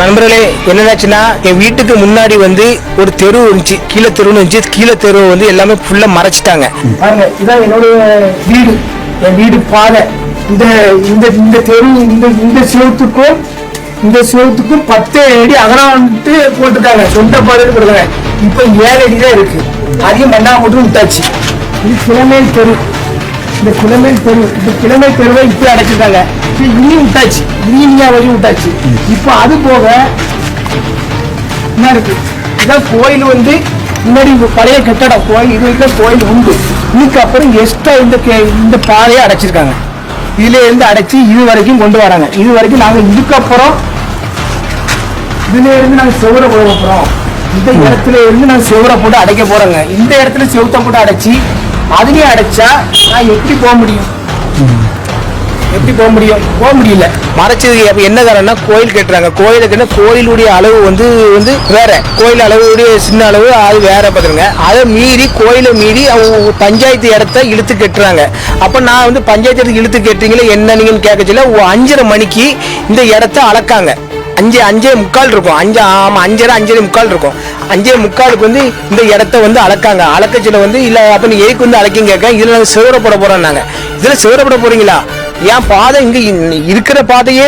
நண்பர்களே என்னென்னாச்சுன்னா என் வீட்டுக்கு முன்னாடி வந்து ஒரு தெரு இருந்துச்சு. கீழே தெருன்னு இருந்துச்சு. கீழே தெரு வந்து எல்லாமே ஃபுல்லா மறைச்சிட்டாங்க. பாருங்க இதான் என்னோட வீடு. என் வீடு பாதை. இந்த இந்த இந்த தெரு இந்த இந்த சிவத்துக்கும் இந்த சிவத்துக்கும் பத்து அடி அகலம் வந்துட்டு போட்டிருக்காங்க. சொந்த பாதைன்னு போட்டிருக்காங்க. இப்போ ஏழு அடி தான் இருக்கு. அதிகம் மண்ணா மட்டும் விட்டாச்சு. இது கிழமையில் தெரு. இந்த கிழமை தெரு இந்த கிழமை தெருவை இப்படி அடைச்சிருக்காங்க. இது விட்டாச்சு இனியா வரையும் விட்டாச்சு இப்போ அது போக என்ன இருக்கு? இதான் கோயில் வந்து முன்னாடி இந்த பழைய கட்டடம். கோயில் இது வரைக்கும் கோயில் உண்டு. இதுக்கு அப்புறம் எக்ஸ்ட்ரா இந்த கே- இந்த பாதையை அடைச்சிருக்காங்க. இதுல இருந்து அடைச்சி இது வரைக்கும் கொண்டு வராங்க. இது வரைக்கும் நாங்க இதுக்கப்புறம் இதுல இருந்து நாங்க செவர போட போறோம். இந்த இடத்துல இருந்து நாங்க செவரை போட்டு அடைக்க போறோங்க. இந்த இடத்துல செவுத்த போட்டு அடைச்சி அதுலேயே அடைச்சா நான் எப்படி போக முடியும்? எப்படி போக முடியும்? போக முடியல. மறைச்சது என்ன காரணம்னா கோயில் கட்டுறாங்க. கோயிலுக்குன்னா கோயிலுடைய அளவு வந்து வந்து வேற. கோயில் அளவுடைய சின்ன அளவு அது வேற பார்த்துருங்க அதை மீறி கோயிலை மீறி அவங்க பஞ்சாயத்து இடத்த இழுத்து கட்டுறாங்க. அப்போ நான் வந்து பஞ்சாயத்து இடத்துக்கு இழுத்து கட்டுறீங்களே என்ன நீங்கன்னு கேட்க சொல்ல அஞ்சரை மணிக்கு இந்த இடத்த அளக்காங்க. அஞ்சு அஞ்சே முக்கால் இருக்கும். அஞ்சு ஆமாம் அஞ்சரை அஞ்சரை முக்கால் இருக்கும். அஞ்சே முக்காலுக்கு வந்து இந்த இடத்த வந்து அளக்காங்க. அளக்கச்சில வந்து இல்லை அப்போ நீ ஏக்கு வந்து அழைக்கும் கேட்க இதில் நாங்கள் சிவர போட போகிறோம் நாங்கள் இதில் சிவர போட போகிறீங்களா ஏன் பாதை இங்கே இருக்கிற பாதையே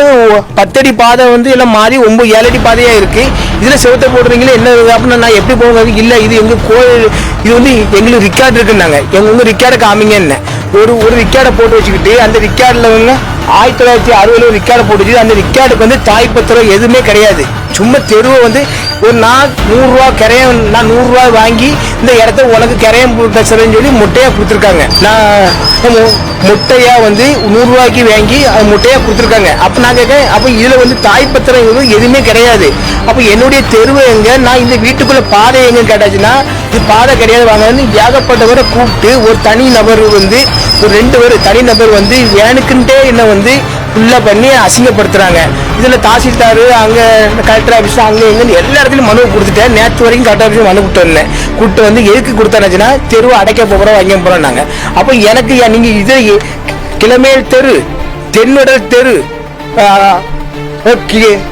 பத்தடி பாதை வந்து எல்லாம் மாறி ஒம்பது ஏழடி பாதையாக இருக்குது இதில் செவத்தை போடுறீங்களே என்ன அப்படின்னு அப்படின்னா நான் எப்படி போகிறது இல்லை இது எங்கள் கோயில் இது வந்து எங்களுக்கு ரிக்கார்டு இருக்குன்னாங்க. எங்கள் வந்து ரிக்கார்டை காமிங்க என்ன ஒரு ஒரு ரிக்கார்டை போட்டு வச்சுக்கிட்டு அந்த ரிக்கார்டில் வந்து ஆயிரத்தி தொள்ளாயிரத்தி அறுபதுல ரிக்கார்டு போட்டுச்சு. அந்த ரிக்கார்டுக்கு வந்து தாய்ப்பத்திரம் எதுவுமே கிடையாது. சும்மா தெருவை வந்து ஒரு நான் நூறுரூவா கரையம் நான் நூறுரூவா வாங்கி இந்த இடத்த உனக்கு கரையம் பேசுறேன்னு சொல்லி முட்டையாக கொடுத்துருக்காங்க. நான் மு- வந்து நூறுரூவாய்க்கு வாங்கி அது முட்டையாக கொடுத்துருக்காங்க. அப்போ நான் கேட்கேன் அப்போ இதில் வந்து தாய்ப்பத்திரம் எதுவும் எதுவுமே கிடையாது. அப்போ என்னுடைய தெருவு எங்கே? நான் இந்த வீட்டுக்குள்ளே பாதை எங்கே கேட்டாச்சுன்னா இது பாதை கிடையாது வாங்கன்னு ஏகப்பட்டவரை கூப்பிட்டு ஒரு தனி நபர் வந்து ஒரு ரெண்டு பேர் தனிநபர் வந்து எனக்குன்ட்டே என்ன வந்து ஃபுல்லாக பண்ணி அசிங்கப்படுத்துகிறாங்க இதில் தாசில்தார் அங்கே கலெக்டர் ஆஃபீஸ் அங்கே எங்கேன்னு எல்லா இடத்துலையும் மனு கொடுத்துட்டேன் நேற்று வரைக்கும் கலெக்டர் ஆஃபீஸ் மனு கொடுத்து வந்தேன் கூப்பிட்டு வந்து எதுக்கு கொடுத்தாச்சுன்னா தெருவை அடைக்க போகிறோம் வாங்க போகிறோம் நாங்கள் அப்போ எனக்கு நீங்கள் இது கிளமேல் தெரு தென்னுடல் தெரு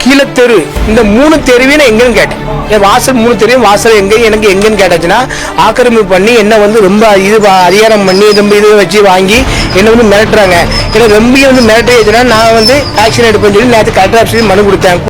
கீழே தெரு. இந்த மூணு தெருவே நான் எங்கன்னு கேட்டேன். என் வாசல் மூணு தெருவும் வாசல் எங்க எனக்கு எங்கன்னு கேட்டாச்சுன்னா ஆக்கிரமிப்பு பண்ணி என்ன வந்து ரொம்ப இது அதிகாரம் பண்ணி ரொம்ப இது வச்சு வாங்கி என்னை வந்து மிரட்டுறாங்க. ஏன்னா ரொம்ப வந்து மிரட்டிச்சுன்னா நான் வந்து ஆக்ஷன் எடுப்பேன்னு சொல்லி நேற்று கலெக்டர் ஆஃபீஸில் மனு கொடுத்தேன்.